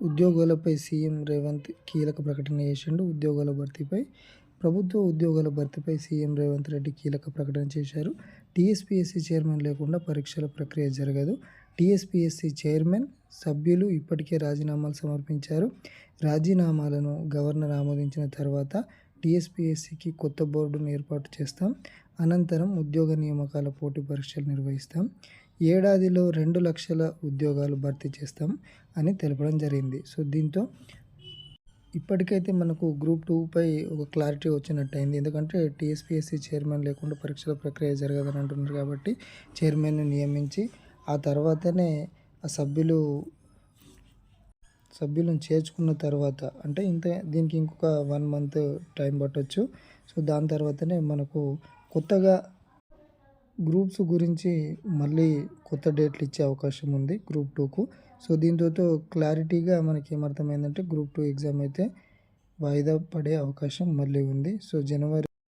ఉద్యోగాలపై CM Revanth కీలక ప్రకటన చేసిండు. ఉద్యోగాల భర్తీపై ప్రభుత్వ ఉద్యోగాల భర్తీపై సీఎం రేవంత్ రెడ్డి కీలక ప్రకటన చేశారు. టీఎస్పీఎస్సీ చైర్మన్ లేకుండా పరీక్షల ప్రక్రియ జరగదు. టీఎస్పీఎస్సీ చైర్మన్ సభ్యులు ఇప్పటికే రాజీనామాలు సమర్పించారు. రాజీనామాలను గవర్నర్ ఆమోదించిన తర్వాత టీఎస్పీఎస్సీకి కొత్త బోర్డును ఏర్పాటు చేస్తాం. అనంతరం ఉద్యోగ నియామకాల పోటీ పరీక్షలు నిర్వహిస్తాం. ఏడాదిలో రెండు లక్షల ఉద్యోగాలు భర్తీ చేస్తాం అని తెలపడం జరిగింది. సో దీంతో ఇప్పటికైతే మనకు గ్రూప్ టూపై ఒక క్లారిటీ వచ్చినట్టు అయింది ఎందుకంటే టీఎస్పీఎస్సీ చైర్మన్ లేకుండా పరీక్షల ప్రక్రియ జరగదని అంటున్నారు కాబట్టి చైర్మన్ను నియమించి ఆ తర్వాతనే ఆ సభ్యులు సభ్యులను చేర్చుకున్న తర్వాత అంటే ఇంత దీనికి ఇంకొక వన్ మంత్ టైం పట్టవచ్చు సో దాని తర్వాతనే మనకు కొత్తగా గ్రూప్స్ గురించి మళ్ళీ కొత్త డేట్లు ఇచ్చే అవకాశం ఉంది గ్రూప్ టూకు. సో దీంతో క్లారిటీగా మనకి ఏమర్థమైందంటే గ్రూప్ టూ ఎగ్జామ్ అయితే వాయిదా పడే అవకాశం మళ్ళీ ఉంది. సో జనవరి